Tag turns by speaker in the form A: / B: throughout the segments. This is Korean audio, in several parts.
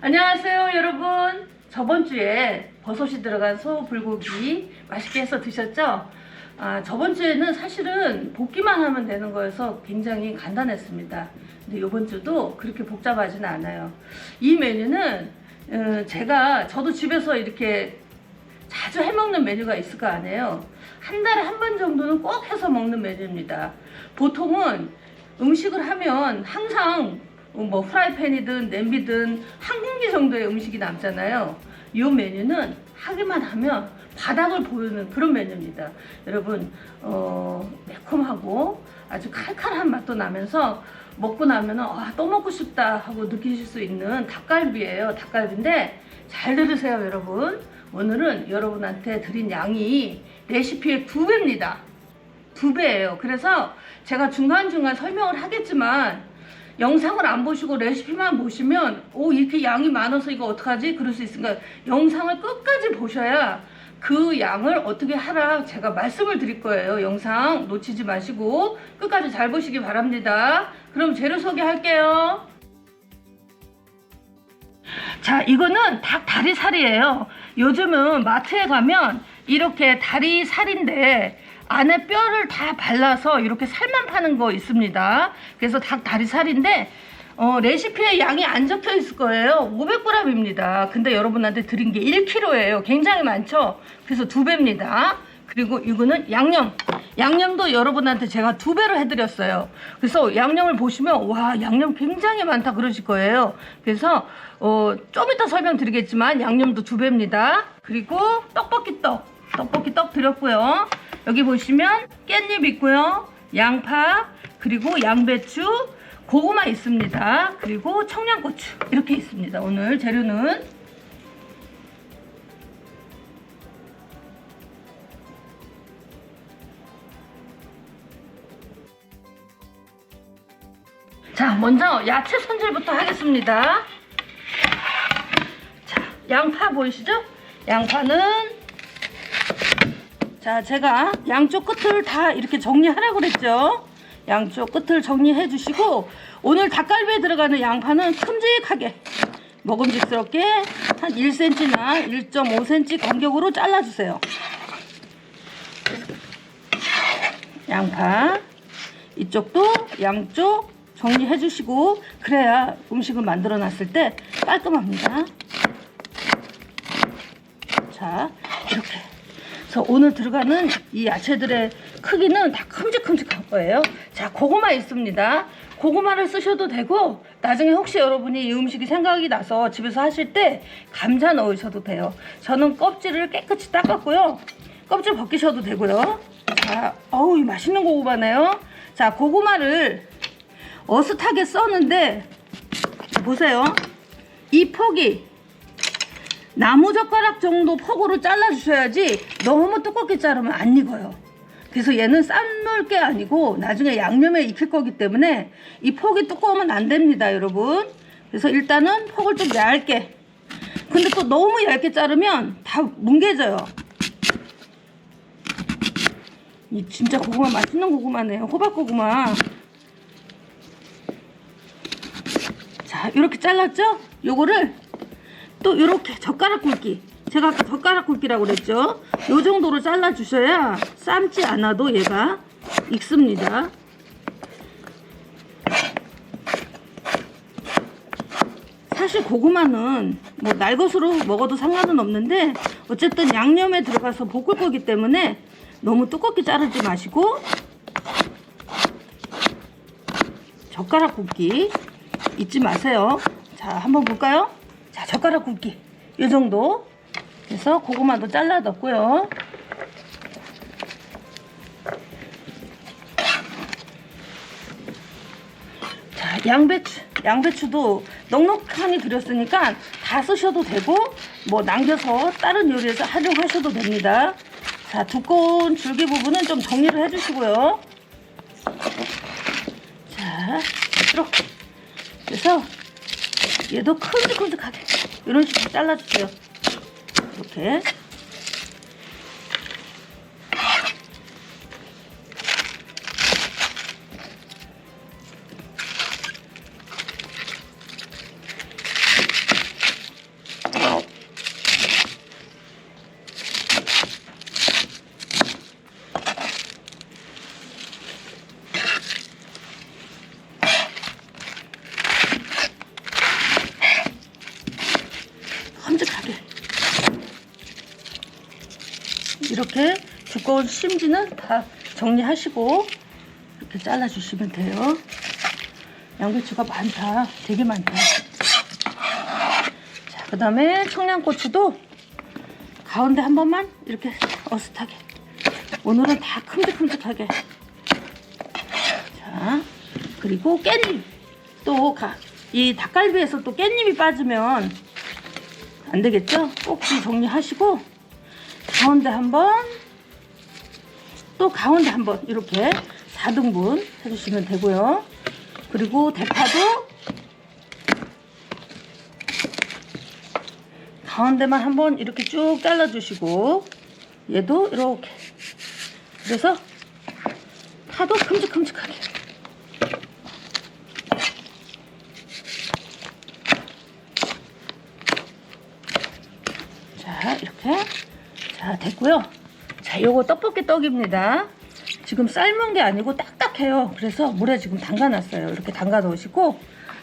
A: 안녕하세요 여러분. 저번 주에 버섯이 들어간 소 불고기 맛있게 해서 드셨죠? 아, 저번 주에는 사실은 볶기만 하면 되는 거여서 굉장히 간단했습니다. 근데 이번 주도 그렇게 복잡하지는 않아요. 이 메뉴는 어, 제가 저도 집에서 이렇게 자주 해먹는 메뉴가 있을 거 아니에요. 한 달에 한 번 정도는 꼭 해서 먹는 메뉴입니다. 보통은 음식을 하면 항상 뭐 프라이팬이든 냄비든 한 공기 정도의 음식이 남잖아요. 이 메뉴는 하기만 하면 바닥을 보이는 그런 메뉴입니다. 여러분 어, 매콤하고 아주 칼칼한 맛도 나면서 먹고 나면 아, 또 먹고 싶다 하고 느끼실 수 있는 닭갈비예요. 닭갈비인데 잘 들으세요, 여러분. 오늘은 여러분한테 드린 양이 레시피의 두 배입니다. 두 배예요. 그래서 제가 중간중간 설명을 하겠지만 영상을 안 보시고 레시피만 보시면 오 이렇게 양이 많아서 이거 어떡하지? 그럴 수 있으니까 영상을 끝까지 보셔야 그 양을 어떻게 하라 제가 말씀을 드릴 거예요. 영상 놓치지 마시고 끝까지 잘 보시기 바랍니다. 그럼 재료 소개할게요. 자, 이거는 닭 다리살이에요. 요즘은 마트에 가면 이렇게 다리살인데 안에 뼈를 다 발라서 이렇게 살만 파는 거 있습니다. 그래서 닭 다리살인데 어, 레시피에 양이 안 적혀 있을 거예요. 500g입니다. 근데 여러분한테 드린 게 1kg예요. 굉장히 많죠? 그래서 두 배입니다. 그리고 이거는 양념. 양념도 여러분한테 제가 두 배로 해드렸어요. 그래서 양념을 보시면 와 양념 굉장히 많다 그러실 거예요. 그래서 어, 좀 이따 설명드리겠지만 양념도 두 배입니다. 그리고 떡볶이 떡. 떡볶이 떡 드렸고요. 여기 보시면 깻잎 있고요. 양파 그리고 양배추 고구마 있습니다. 그리고 청양고추 이렇게 있습니다. 오늘 재료는 먼저 야채 손질부터 하겠습니다. 자, 양파 보이시죠? 양파는 자, 제가 양쪽 끝을 다 이렇게 정리하라고 그랬죠? 양쪽 끝을 정리해 주시고 오늘 닭갈비에 들어가는 양파는 큼직하게 먹음직스럽게 한 1cm나 1.5cm 간격으로 잘라주세요. 양파 이쪽도 양쪽 정리해 주시고 그래야 음식을 만들어 놨을 때 깔끔합니다. 자 이렇게 그래서 오늘 들어가는 이 야채들의 크기는 다 큼직큼직한 거예요. 자, 고구마 있습니다. 고구마를 쓰셔도 되고 나중에 혹시 여러분이 이 음식이 생각이 나서 집에서 하실 때 감자 넣으셔도 돼요. 저는 껍질을 깨끗이 닦았고요. 껍질 벗기셔도 되고요. 자, 어우, 이 맛있는 고구마네요. 자, 고구마를 어슷하게 써는데 보세요. 이 폭이 나무젓가락 정도 폭으로 잘라주셔야지 너무 두껍게 자르면 안 익어요. 그래서 얘는 삶을 게 아니고 나중에 양념에 익힐 거기 때문에 이 폭이 두꺼우면 안 됩니다, 여러분. 그래서 일단은 폭을 좀 얇게. 근데 또 너무 얇게 자르면 다 뭉개져요. 이 진짜 고구마 맛있는 고구마네요. 호박 고구마. 이렇게 잘랐죠? 요거를 또 이렇게 젓가락 굵기. 제가 아까 젓가락 굵기라고 그랬죠? 요 정도로 잘라 주셔야 삶지 않아도 얘가 익습니다. 사실 고구마는 뭐 날것으로 먹어도 상관은 없는데 어쨌든 양념에 들어가서 볶을 거기 때문에 너무 두껍게 자르지 마시고 젓가락 굵기 잊지 마세요 자 한번 볼까요 자, 젓가락 굵기. 이 정도. 그래서 고구마도 잘라 넣고요. 자, 양배추. 양배추도 넉넉하니 들였으니까 다 쓰셔도 되고, 뭐 남겨서 다른 요리에서 활용하셔도 됩니다. 자, 두꺼운 줄기 부분은 좀 정리를 해주시고요. 자, 이렇게. 그래서 얘도 큼직큼직하게 이런 식으로 잘라주세요. 이렇게. 심지는 다 정리하시고 이렇게 잘라주시면 돼요. 양배추가 많다. 되게 많다. 자, 그 다음에 청양고추도 가운데 한 번만 이렇게 어슷하게. 오늘은 다 큼직큼직하게. 자, 그리고 깻잎. 또, 가, 이 닭갈비에서 또 깻잎이 빠지면 안 되겠죠? 꼭좀 정리하시고, 가운데 한 번, 또 가운데 한 번, 이렇게 4등분 해주시면 되고요. 그리고 대파도 가운데만 한번 이렇게 쭉 잘라주시고 얘도 이렇게. 그래서 파도 큼직큼직하게. 자 이렇게. 자 됐고요 자 요거 떡볶이 떡입니다. 지금 삶은 게 아니고 딱딱해요. 그래서 물에 지금 담가 놨어요. 이렇게 담가 놓으시고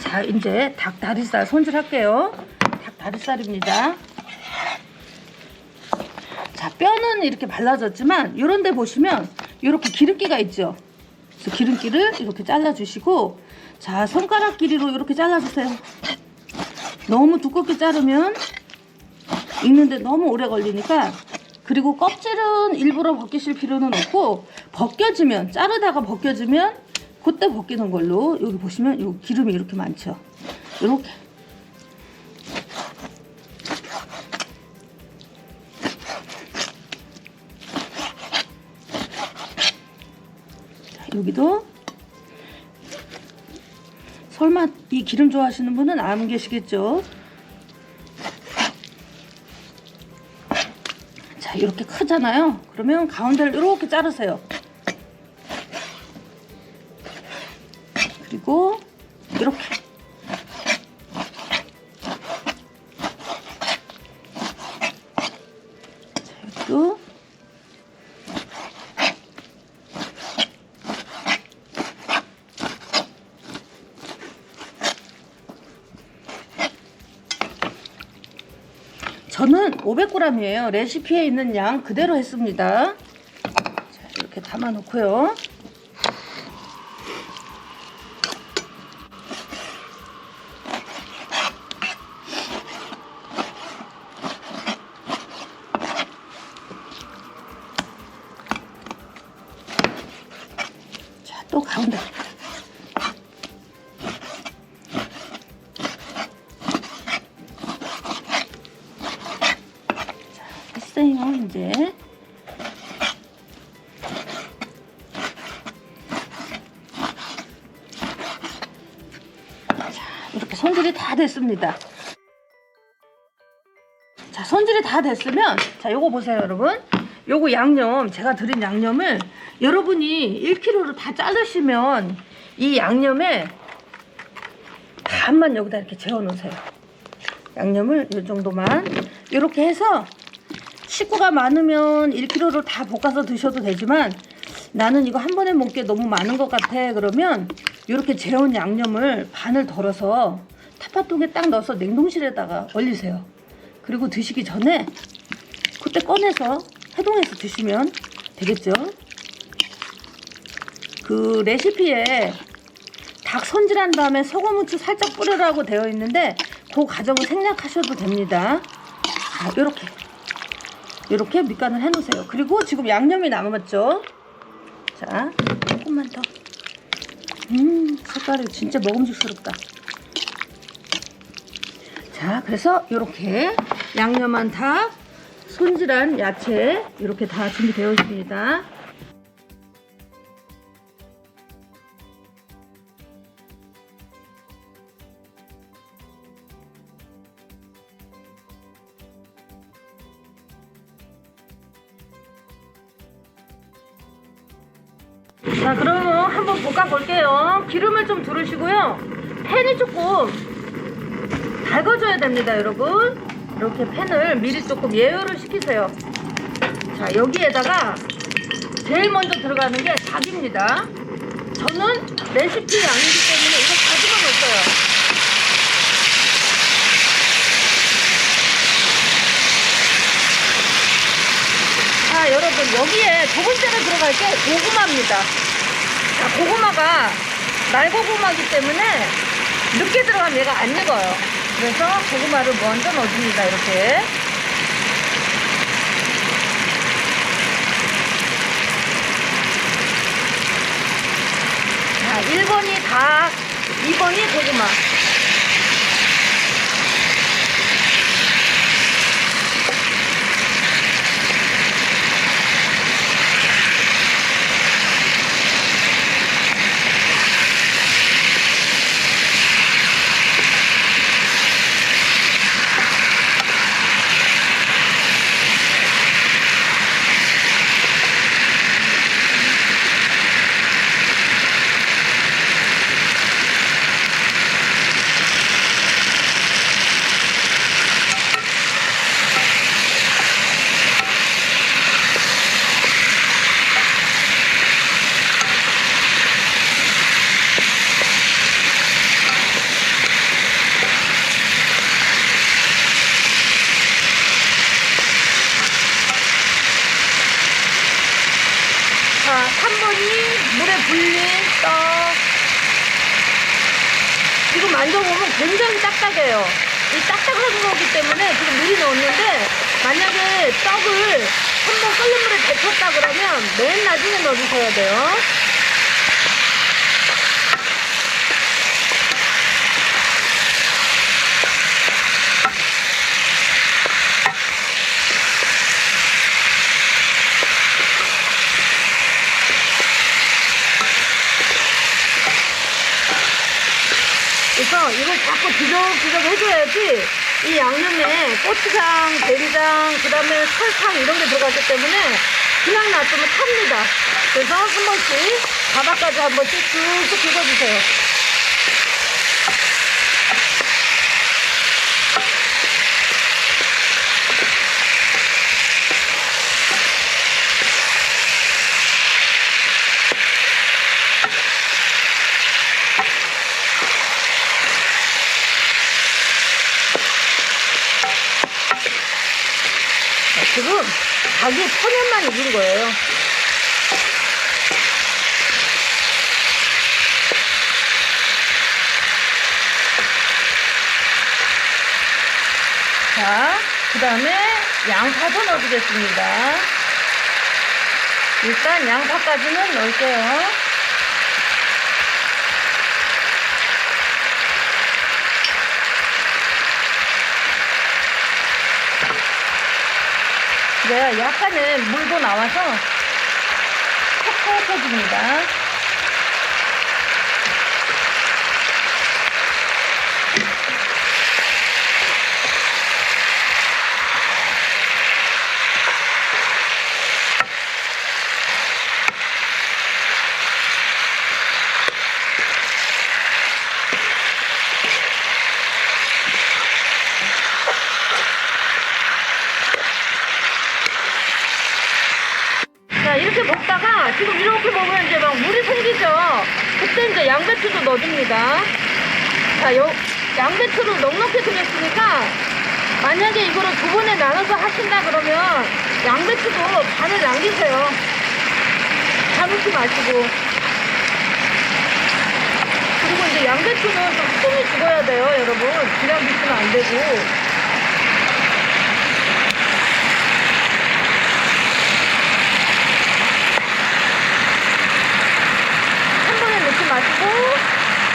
A: 자 이제 닭 다리살 손질할게요. 닭 다리살입니다. 자 뼈는 이렇게 발라졌지만 이런 데 보시면 이렇게 기름기가 있죠? 그래서 기름기를 이렇게 잘라주시고 자 손가락 길이로 이렇게 잘라주세요. 너무 두껍게 자르면 익는데 너무 오래 걸리니까 그리고 껍질은 일부러 벗기실 필요는 없고 벗겨지면 자르다가 벗겨지면 그때 벗기는 걸로 여기 보시면 요 기름이 이렇게 많죠. 이렇게. 자, 여기도. 설마 이 기름 좋아하시는 분은 안 계시겠죠? 이렇게 크잖아요. 그러면 가운데를 이렇게 자르세요. 그리고 이렇게. 500g이에요. 레시피에 있는 양 그대로 했습니다. 자, 이렇게 담아 놓고요. 됐습니다. 자, 손질이 다 됐으면, 자, 요거 보세요, 여러분. 요거 양념, 제가 드린 양념을 여러분이 1kg로 다 자르시면 이 양념에 반만 여기다 이렇게 재워 놓으세요. 양념을 이 정도만. 이렇게 해서 식구가 많으면 1kg를 다 볶아서 드셔도 되지만 나는 이거 한 번에 먹기에 너무 많은 것 같아 그러면 이렇게 재운 양념을 반을 덜어서 타파통에 딱 넣어서 냉동실에다가 얼리세요 그리고 드시기 전에 그때 꺼내서 해동해서 드시면 되겠죠 그 레시피에 닭 손질한 다음에 소금 후추 살짝 뿌려라고 되어 있는데 그 과정을 생략하셔도 됩니다 자 이렇게 이렇게 밑간을 해 놓으세요. 그리고 지금 양념이 남았죠? 자, 조금만 더. 음, 색깔이 진짜 먹음직스럽다. 자, 그래서 이렇게 양념한 닭, 손질한 야채 이렇게 다 준비되어 있습니다. 자, 그럼 한번 볶아 볼게요. 기름을 좀 두르시고요. 팬이 조금 달궈줘야 됩니다, 여러분. 이렇게 팬을 미리 조금 예열을 시키세요. 자, 여기에다가 제일 먼저 들어가는 게 닭입니다. 저는 레시피 양이기 때문에 이거 다 집어넣었어요. 자, 여러분. 들어갈 게 고구마입니다. 자, 고구마가 날고구마기 때문에 늦게 들어가면 얘가 안 익어요. 그래서 고구마를 먼저 넣어줍니다. 이렇게. 자, 1번이 닭, 2번이 고구마. 자, 3번이 물에 불린 떡. 지금 만져보면 굉장히 딱딱해요. 이 딱딱한 거기 때문에 지금 미리 넣었는데, 만약에 떡을 한번 끓는 물에 데쳤다 그러면 맨 나중에 넣어주셔야 돼요. 이걸 자꾸 뒤적뒤적 해줘야지 이 양념에 고추장, 대리장, 그 다음에 설탕 이런 게 들어갔기 때문에 그냥 놔두면 탑니다. 그래서 한 번씩 바닥까지 한 번씩 쭉쭉 긁어주세요. 지금 닭이 천연만 익은 거예요. 자, 그 다음에 양파도 넣어주겠습니다. 일단 양파까지는 넣을게요. 그래야 약간의 물도 나와서 촉촉해집니다. 자, 이렇게 볶다가 지금 이렇게 먹으면 이제 막 물이 생기죠? 그때 이제 양배추도 넣어줍니다. 자, 요, 양배추를 넉넉히 드렸으니까 만약에 이거를 두 번에 나눠서 하신다 그러면 양배추도 반을 남기세요. 다 넣지 마시고. 그리고 이제 양배추는 좀 숨이 죽어야 돼요, 여러분. 그냥 드시면 안 되고. 한 번에 넣지 마시고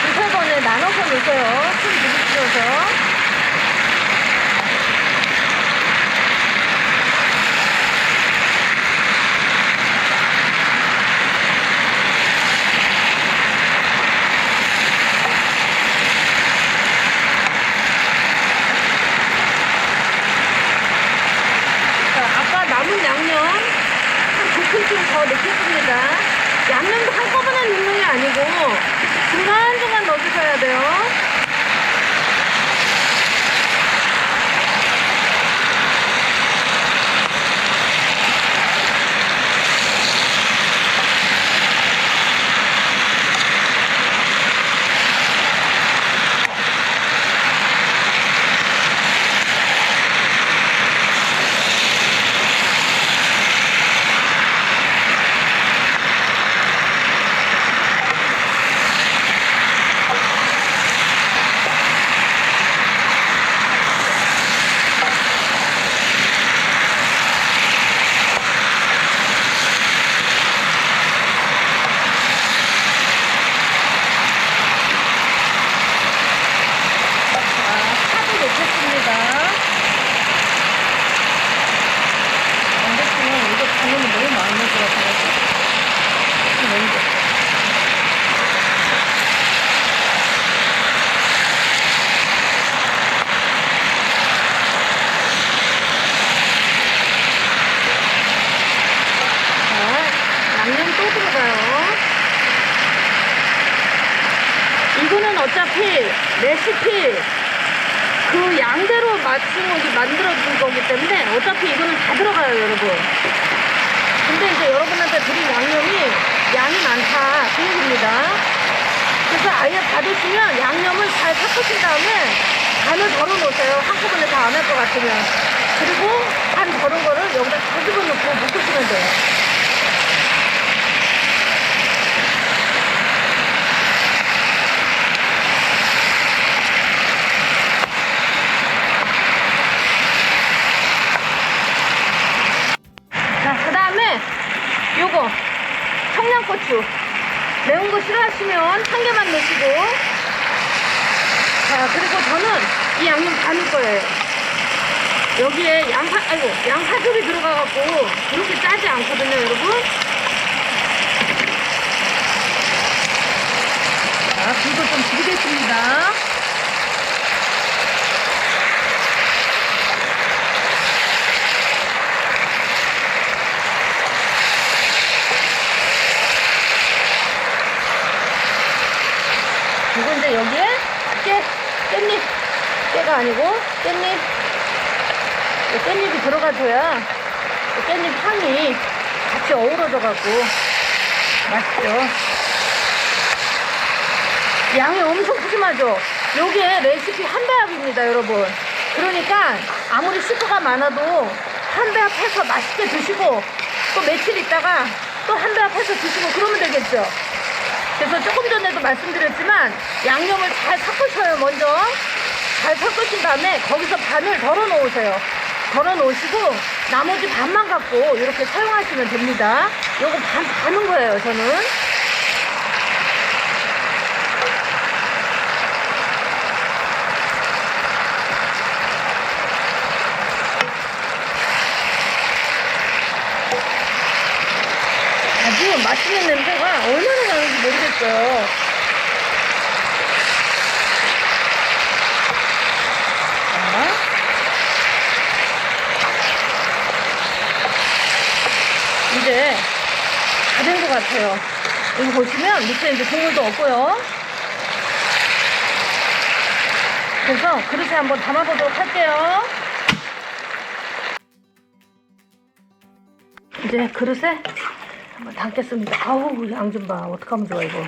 A: 두세 번에 나눠서 넣으세요. 숨 부딪혀서. 자, 아까 남은 양념 한 2큰술 더 넣겠습니다. 양념도 한꺼번에 넣는 게 아니고 중간중간 넣어주셔야 돼요. 레시피 그 양대로 맞추고 이제 만들어준 거기 때문에 어차피 이거는 다 들어가요, 여러분. 근데 이제 여러분한테 드린 양념이 양이 많다 그 얘기입니다. 그래서 아예 받으시면 양념을 잘 섞으신 다음에 간을 덜어 놓으세요. 한꺼번에 다 안 할 것 같으면. 그리고 간 덜은 거를 여기다 다 집어넣고 묶으시면 돼요. 자, 그 다음에 요거 청양고추. 매운 거 싫어하시면 한 개만 넣으시고. 자 그리고 저는 이 양념 다 넣을 거예요. 여기에 양파 아이고 양파즙이 들어가갖고 그렇게 짜지 않거든요 여러분. 자 불도 좀 줄이겠습니다 여기에 깨, 깻잎, 깨가 아니고 깻잎, 이 깻잎이 들어가줘야 이 깻잎 향이 같이 어우러져 갖고 맛있죠. 양이 엄청 푸짐하죠? 요게 레시피 한 배합입니다, 여러분. 그러니까 아무리 식구가 많아도 한 배합 해서 맛있게 드시고 또 며칠 있다가 또 한 배합 해서 드시고 그러면 되겠죠. 그래서 조금 전에도 말씀드렸지만 양념을 잘 섞으셔요 먼저. 잘 섞으신 다음에 거기서 반을 덜어 놓으세요. 덜어 놓으시고 나머지 반만 갖고 이렇게 사용하시면 됩니다. 요거 반 반은 거예요 저는 아주 맛있는 냄새가 얼마나 자. 이제 다 된 것 같아요. 여기 보시면 밑에 이제 국물도 없고요. 그래서 그릇에 한번 담아보도록 할게요. 이제 그릇에 한번 담겠습니다. 아우 양 좀 봐. 어떡하면 좋아 이거.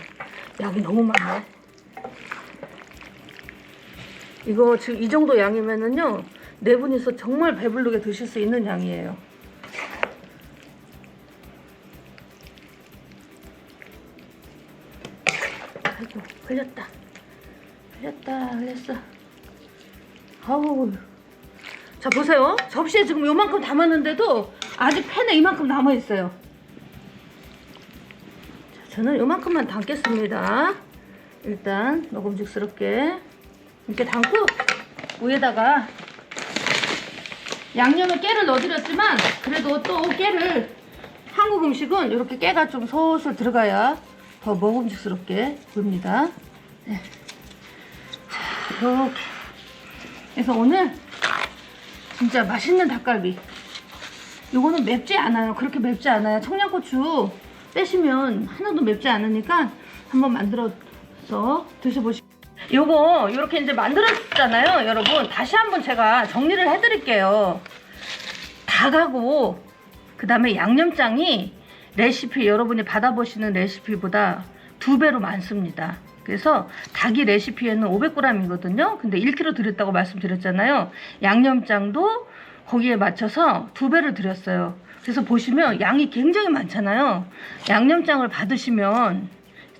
A: 양이 너무 많네. 이거 지금 이 정도 양이면은요 네 분이서 정말 배부르게 드실 수 있는 양이에요. 아이고 흘렸다. 흘렸다 흘렸어. 아우 자 보세요. 접시에 지금 요만큼 담았는데도 아직 팬에 이만큼 남아 있어요. 자, 저는 요만큼만 담겠습니다. 일단 먹음직스럽게 이렇게 담고 위에다가 양념에 깨를 넣어드렸지만 그래도 또 깨를 한국 음식은 이렇게 깨가 좀 솔솔 들어가야 더 먹음직스럽게 보입니다. 네. 자, 이렇게 그래서 오늘 진짜 맛있는 닭갈비. 요거는 맵지 않아요. 그렇게 맵지 않아요. 청양고추 빼시면 하나도 맵지 않으니까 한번 만들어서 드셔보시고. 요거 이렇게 이제 만들었잖아요. 여러분 다시 한번 제가 정리를 해드릴게요. 닭하고 그 다음에 양념장이 레시피 여러분이 받아보시는 레시피보다 두 배로 많습니다. 그래서 닭이 레시피에는 500g이거든요. 근데 1kg 드렸다고 말씀드렸잖아요. 양념장도 거기에 맞춰서 두 배를 드렸어요. 그래서 보시면 양이 굉장히 많잖아요. 양념장을 받으시면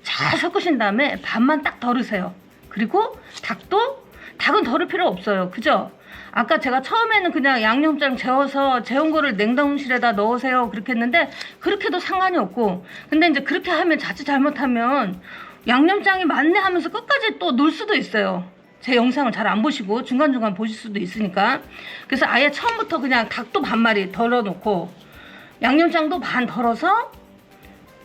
A: 잘 섞으신 다음에 반만 딱 덜으세요. 그리고 닭도 닭은 덜을 필요 없어요. 그죠? 아까 제가 처음에는 그냥 양념장 재워서 재운 거를 냉동실에다 넣으세요. 그렇게 했는데 그렇게도 상관이 없고 근데 이제 그렇게 하면 자칫 잘못하면 양념장이 많네 하면서 끝까지 또 넣을 수도 있어요. 제 영상을 잘 안 보시고 중간중간 보실 수도 있으니까 그래서 아예 처음부터 그냥 닭도 반마리 덜어놓고 양념장도 반 덜어서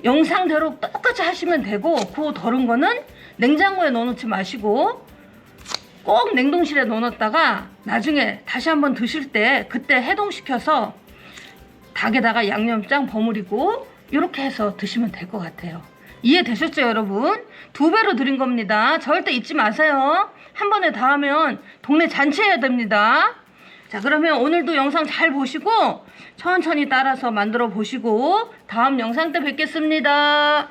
A: 영상대로 똑같이 하시면 되고 그 덜은 거는 냉장고에 넣어놓지 마시고 꼭 냉동실에 넣어놨다가 나중에 다시 한번 드실 때 그때 해동시켜서 닭에다가 양념장 버무리고 이렇게 해서 드시면 될 것 같아요. 이해되셨죠, 여러분? 두 배로 드린 겁니다. 절대 잊지 마세요. 한 번에 다 하면 동네 잔치해야 됩니다. 자, 그러면 오늘도 영상 잘 보시고 천천히 따라서 만들어 보시고 다음 영상 때 뵙겠습니다.